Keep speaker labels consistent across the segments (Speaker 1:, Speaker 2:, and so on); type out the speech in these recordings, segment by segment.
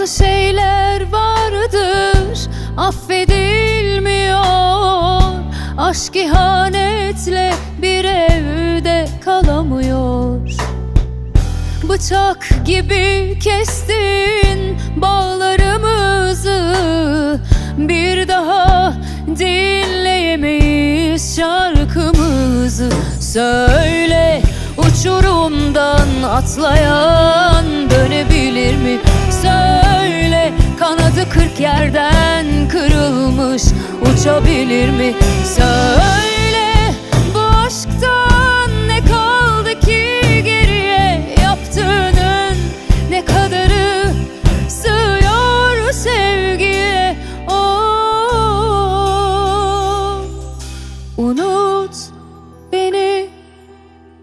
Speaker 1: Bazı şeyler vardır. Affedilmiyor. Aşk ihanetle bir evde kalamıyor. Bıçak gibi kestin bağlarımızı. Bir daha dinleyemeyiz şarkımızı. Söyle uçurumdan atlayan dönebilir mi? Söyle kanadı kırk yerden kırılmış uçabilir mi? Söyle bu aşktan ne kaldı ki geriye yaptığının ne kadarı sığıyor sevgiye oh. Unut beni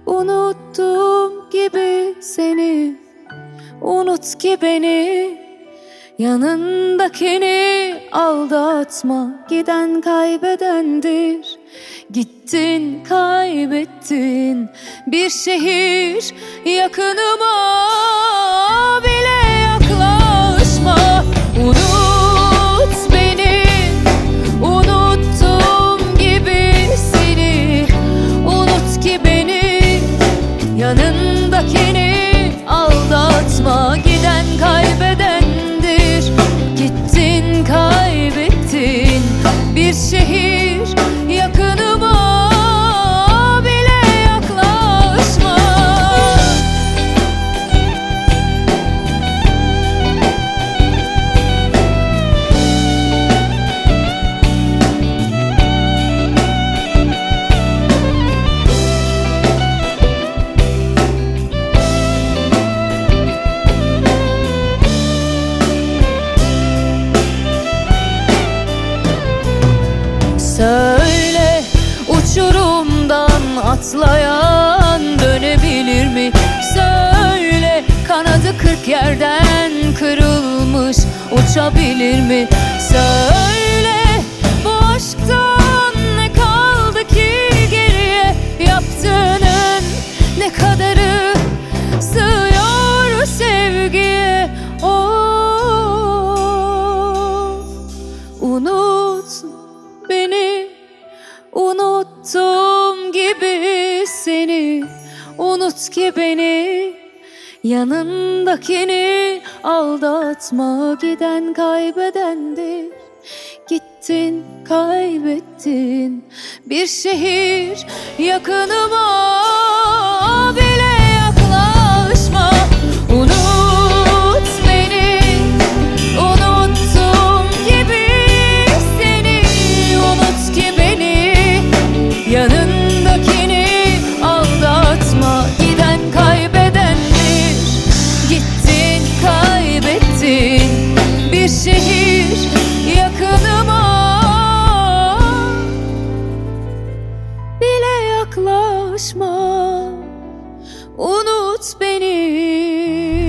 Speaker 1: unuttum gibi seni Unut ki beni yanındakini aldatma Giden kaybedendir. Gittin kaybettin bir şehir yakınıma atlayan dönebilir mi? Söyle kanadı kırk yerden kırılmış uçabilir mi? Söyle bu aşktan ne kaldı ki geriye yaptığının ne kadarı sığıyor sevgiye? Oh, unut Unut ki beni Yanındakini aldatma. Giden kaybedendir Gittin kaybettin. Bir şehir yakınıma yaklaşma Unut beni